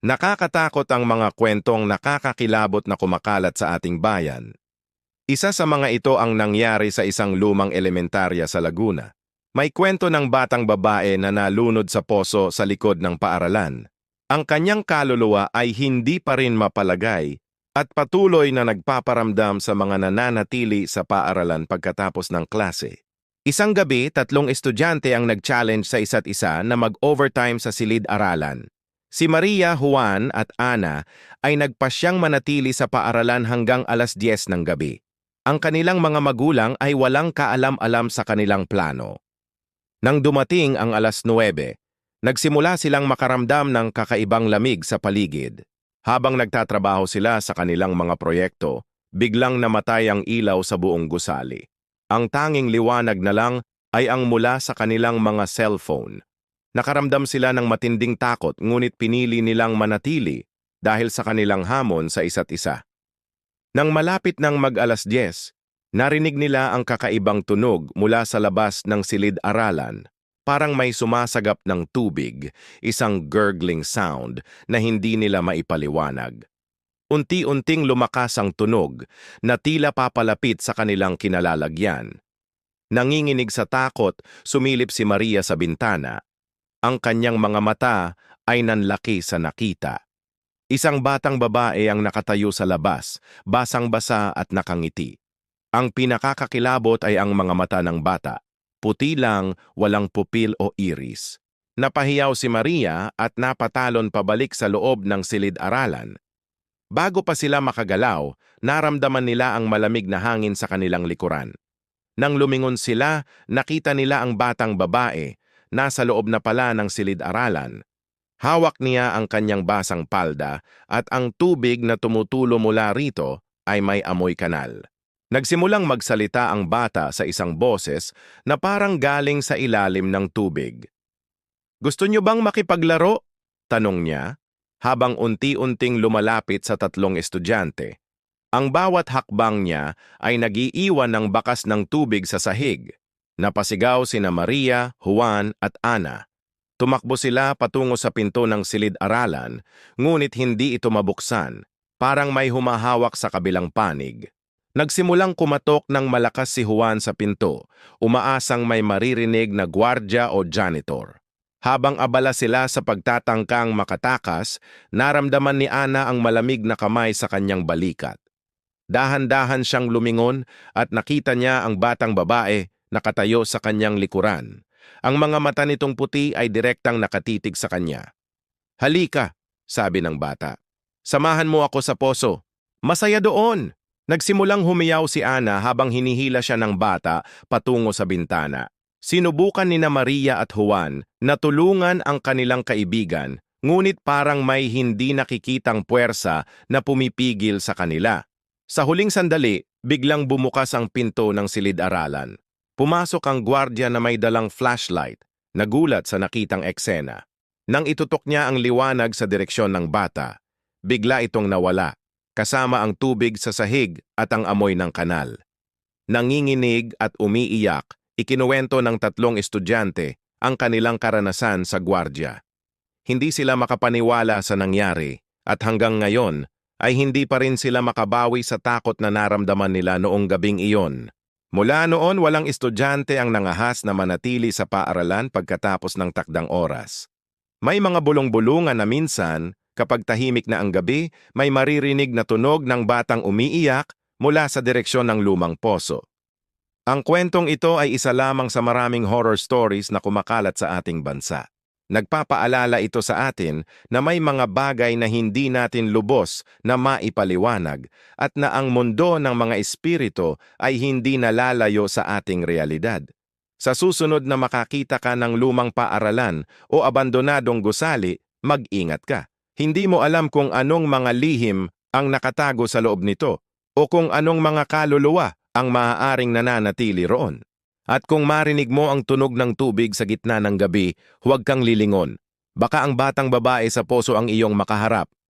Nakakatakot ang mga kwentong nakakakilabot na kumakalat sa ating bayan. Isa sa mga ito ang nangyari sa isang lumang elementarya sa Laguna. May kwento ng batang babae na nalunod sa poso sa likod ng paaralan. Ang kanyang kaluluwa ay hindi pa rin mapalagay at patuloy na nagpaparamdam sa mga nananatili sa paaralan pagkatapos ng klase. Isang gabi, tatlong estudyante ang nag-challenge sa isa't isa na mag-overtime sa silid-aralan. Si Maria, Juan at Ana ay nagpasyang manatili sa paaralan hanggang alas 10 ng gabi. Ang kanilang mga magulang ay walang kaalam-alam sa kanilang plano. Nang dumating ang alas 9, nagsimula silang makaramdam ng kakaibang lamig sa paligid. Habang nagtatrabaho sila sa kanilang mga proyekto, biglang namatay ang ilaw sa buong gusali. Ang tanging liwanag na lang ay ang mula sa kanilang mga cellphone. Nakaramdam sila ng matinding takot ngunit pinili nilang manatili dahil sa kanilang hamon sa isa't isa. Nang malapit ng mag-alas 10, narinig nila ang kakaibang tunog mula sa labas ng silid-aralan. Parang may sumasagap ng tubig, isang gurgling sound na hindi nila maipaliwanag. Unti-unting lumakas ang tunog na tila papalapit sa kanilang kinalalagyan. Nanginginig sa takot, sumilip si Maria sa bintana. Ang kanyang mga mata ay nanlaki sa nakita. Isang batang babae ang nakatayo sa labas, basang-basa at nakangiti. Ang pinakakakilabot ay ang mga mata ng bata. Puti lang, walang pupil o iris. Napahiyaw si Maria at napatalon pabalik sa loob ng silid-aralan. Bago pa sila makagalaw, naramdaman nila ang malamig na hangin sa kanilang likuran. Nang lumingon sila, nakita nila ang batang babae, nasa loob na pala ng silid-aralan. Hawak niya ang kanyang basang palda at ang tubig na tumutulo mula rito ay may amoy kanal. Nagsimulang magsalita ang bata sa isang boses na parang galing sa ilalim ng tubig. Gusto niyo bang makipaglaro? Tanong niya, habang unti-unting lumalapit sa tatlong estudyante. Ang bawat hakbang niya ay nagiiwan ng bakas ng tubig sa sahig. Napasigaw sina Maria, Juan at Ana. Tumakbo sila patungo sa pinto ng silid-aralan, ngunit hindi ito mabuksan, parang may humahawak sa kabilang panig. Nagsimulang kumatok ng malakas si Juan sa pinto, umaasang may maririnig na gwardya o janitor. Habang abala sila sa pagtatangkang makatakas, naramdaman ni Ana ang malamig na kamay sa kanyang balikat. Dahan-dahan siyang lumingon at nakita niya ang batang babae nakatayo sa kanyang likuran. Ang mga mata nitong puti ay direktang nakatitig sa kanya. Halika, sabi ng bata. Samahan mo ako sa poso. Masaya doon! Nagsimulang humiyaw si Ana habang hinihila siya ng bata patungo sa bintana. Sinubukan ni na Maria at Juan na tulungan ang kanilang kaibigan, ngunit parang may hindi nakikitang puwersa na pumipigil sa kanila. Sa huling sandali, biglang bumukas ang pinto ng silid-aralan. Pumasok ang gwardya na may dalang flashlight, nagulat sa nakitang eksena. Nang itutok niya ang liwanag sa direksyon ng bata, bigla itong nawala, kasama ang tubig sa sahig at ang amoy ng kanal. Nanginginig at umiiyak, ikinuwento ng tatlong estudyante ang kanilang karanasan sa gwardya. Hindi sila makapaniwala sa nangyari at hanggang ngayon ay hindi pa rin sila makabawi sa takot na naramdaman nila noong gabing iyon. Mula noon, walang estudyante ang nangahas na manatili sa paaralan pagkatapos ng takdang oras. May mga bulong-bulungan na minsan, kapag tahimik na ang gabi, may maririnig na tunog ng batang umiiyak mula sa direksyon ng lumang poso. Ang kwentong ito ay isa lamang sa maraming horror stories na kumakalat sa ating bansa. Nagpapaalala ito sa atin na may mga bagay na hindi natin lubos na maipaliwanag at na ang mundo ng mga espiritu ay hindi nalalayo sa ating realidad. Sa susunod na makakita ka ng lumang paaralan o abandonadong gusali, mag-ingat ka. Hindi mo alam kung anong mga lihim ang nakatago sa loob nito o kung anong mga kaluluwa ang maaaring nananatili roon. At kung marinig mo ang tunog ng tubig sa gitna ng gabi, huwag kang lilingon. Baka ang batang babae sa poso ang iyong makaharap.